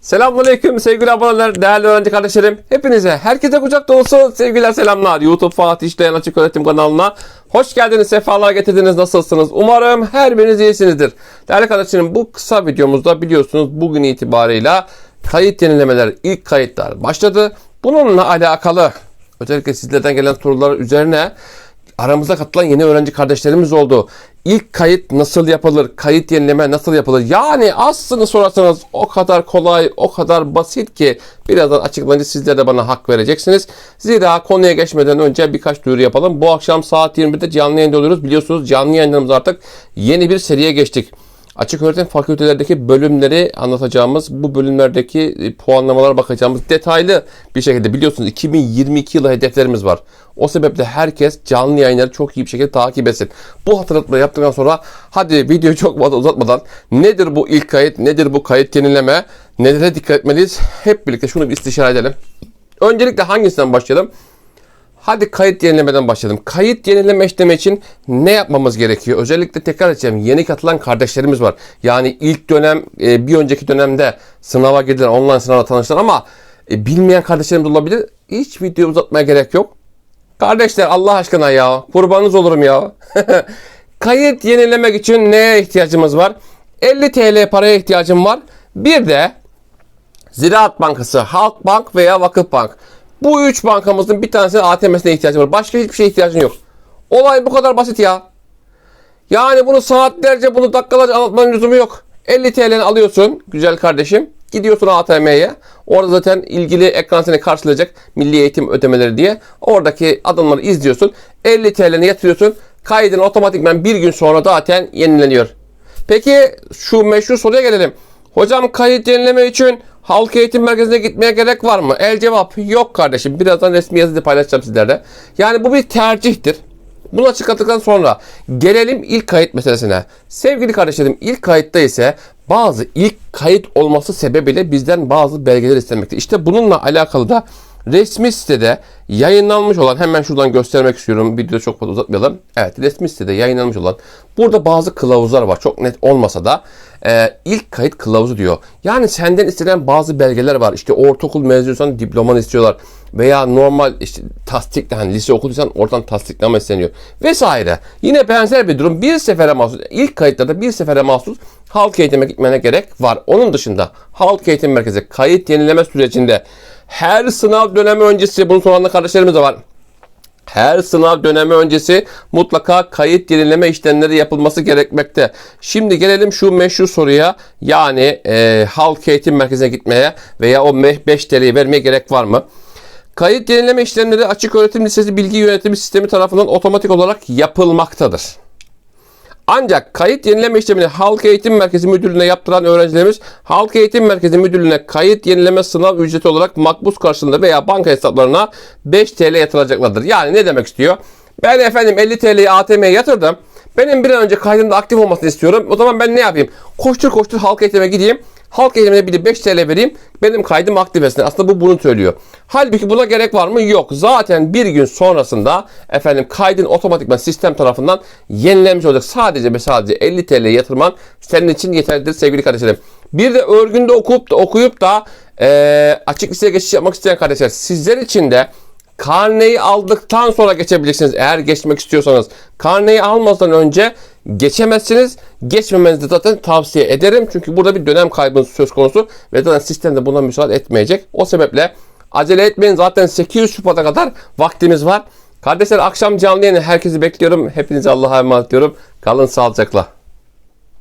Selamünaleyküm sevgili aboneler, değerli öğrenci kardeşlerim. Hepinize, herkese kucak dolusu sevgiler selamlar. YouTube Fatih İşleyen Açık Öğretim kanalına hoş geldiniz, sefalar getirdiniz. Nasılsınız? Umarım her biriniz iyisinizdir. Değerli kardeşlerim bu kısa videomuzda biliyorsunuz bugün itibarıyla kayıt yenilemeler, ilk kayıtlar başladı. Bununla alakalı özellikle sizlerden gelen sorular üzerine aramıza katılan yeni öğrenci kardeşlerimiz oldu. İlk kayıt nasıl yapılır? Kayıt yenileme nasıl yapılır? Yani aslını sorarsanız o kadar kolay, o kadar basit ki birazdan açıklayınca sizler de bana hak vereceksiniz. Zira konuya geçmeden önce birkaç duyuru yapalım. Bu akşam saat 21'de canlı yayında oluyoruz. Biliyorsunuz canlı yayınlarımız artık yeni bir seriye geçtik. Açık öğretim fakültelerdeki bölümleri anlatacağımız, bu bölümlerdeki e, puanlamalara bakacağımız detaylı bir şekilde biliyorsunuz 2022 yılı hedeflerimiz var. O sebeple herkes canlı yayınları çok iyi bir şekilde takip etsin. Bu hatırlatmayı yaptıktan sonra hadi videoyu çok fazla uzatmadan nedir bu ilk kayıt, nedir bu kayıt yenileme, nelere dikkat etmeliyiz hep birlikte şunu bir istişare edelim. Öncelikle hangisinden başlayalım? Hadi kayıt yenilemeden başlayalım. Kayıt yenileme işlemi için ne yapmamız gerekiyor? Özellikle tekrar edeceğim. Yeni katılan kardeşlerimiz var. Yani ilk dönem, e, bir önceki dönemde sınava girdiler, online sınava tanıştılar ama e, bilmeyen kardeşlerimiz olabilir. Hiç video uzatmaya gerek yok. Kardeşler Allah aşkına ya, kurbanınız olurum ya. Kayıt yenilemek için neye ihtiyacımız var? 50 TL paraya ihtiyacım var. Bir de Ziraat Bankası, Halkbank veya Vakıfbank. Bu üç bankamızın bir tanesinin ATM'sine ihtiyacı var. Başka hiçbir şeye ihtiyacın yok. Olay bu kadar basit ya. Yani bunu saatlerce, bunu dakikalarca anlatmanın lüzumu yok. 50 TL'ni alıyorsun güzel kardeşim. Gidiyorsun ATM'ye. Orada zaten ilgili ekran seni karşılayacak milli eğitim ödemeleri diye. Oradaki adımları izliyorsun. 50 TL'ni yatırıyorsun. Kaydın otomatikman bir gün sonra zaten yenileniyor. Peki şu meşhur soruya gelelim. Hocam kayıt yenileme için halk eğitim merkezine gitmeye gerek var mı? El cevap yok kardeşim. Birazdan resmi yazıda paylaşacağım sizlerle. Yani bu bir tercihtir. Bunu açıkladıktan sonra gelelim ilk kayıt meselesine. Sevgili kardeşlerim ilk kayıtta ise bazı ilk kayıt olması sebebiyle bizden bazı belgeler istenmekte. İşte bununla alakalı da resmi sitede yayınlanmış olan hemen şuradan göstermek istiyorum. Videoyu çok fazla uzatmayalım. Evet resmi sitede yayınlanmış olan burada bazı kılavuzlar var. Çok net olmasa da e, ilk kayıt kılavuzu diyor. Yani senden istenen bazı belgeler var. İşte ortaokul mezunuysan diplomanı istiyorlar. Veya normal işte tasdikle hani lise okuduysan oradan tasdikleme isteniyor. Vesaire. Yine benzer bir durum bir sefere mahsus. ilk kayıtlarda bir sefere mahsus halk eğitime gitmene gerek var. Onun dışında halk eğitim merkezi kayıt yenileme sürecinde her sınav dönemi öncesi bunu soran da kardeşlerimiz de var. Her sınav dönemi öncesi mutlaka kayıt yenileme işlemleri yapılması gerekmekte. Şimdi gelelim şu meşhur soruya. Yani e, halk eğitim merkezine gitmeye veya o 5 TL'yi vermeye gerek var mı? Kayıt yenileme işlemleri açık öğretim lisesi bilgi yönetimi sistemi tarafından otomatik olarak yapılmaktadır. Ancak kayıt yenileme işlemini Halk Eğitim Merkezi Müdürlüğü'ne yaptıran öğrencilerimiz Halk Eğitim Merkezi Müdürlüğü'ne kayıt yenileme sınav ücreti olarak makbuz karşılığında veya banka hesaplarına 5 TL yatıracaklardır. Yani ne demek istiyor? Ben efendim 50 TL'yi ATM'ye yatırdım. Benim bir an önce kaydımda aktif olmasını istiyorum. O zaman ben ne yapayım? Koştur koştur halk eğitime gideyim. Halk eğitimine bir de 5 TL vereyim. Benim kaydım aktif etsin. Aslında bu bunu söylüyor. Halbuki buna gerek var mı? Yok. Zaten bir gün sonrasında efendim kaydın otomatikman sistem tarafından yenilenmiş olacak. Sadece ve sadece 50 TL yatırman senin için yeterlidir sevgili kardeşlerim. Bir de örgünde okuyup da okuyup da eee açık liseye geçiş yapmak isteyen kardeşler sizler için de Karneyi aldıktan sonra geçebilirsiniz eğer geçmek istiyorsanız. Karneyi almadan önce geçemezsiniz. Geçmemenizi zaten tavsiye ederim. Çünkü burada bir dönem kaybınız söz konusu ve zaten sistem de buna müsaade etmeyecek. O sebeple acele etmeyin. Zaten 800 Şubat'a kadar vaktimiz var. Kardeşler akşam canlı yayını herkesi bekliyorum. Hepinize Allah'a emanet ediyorum. Kalın sağlıcakla.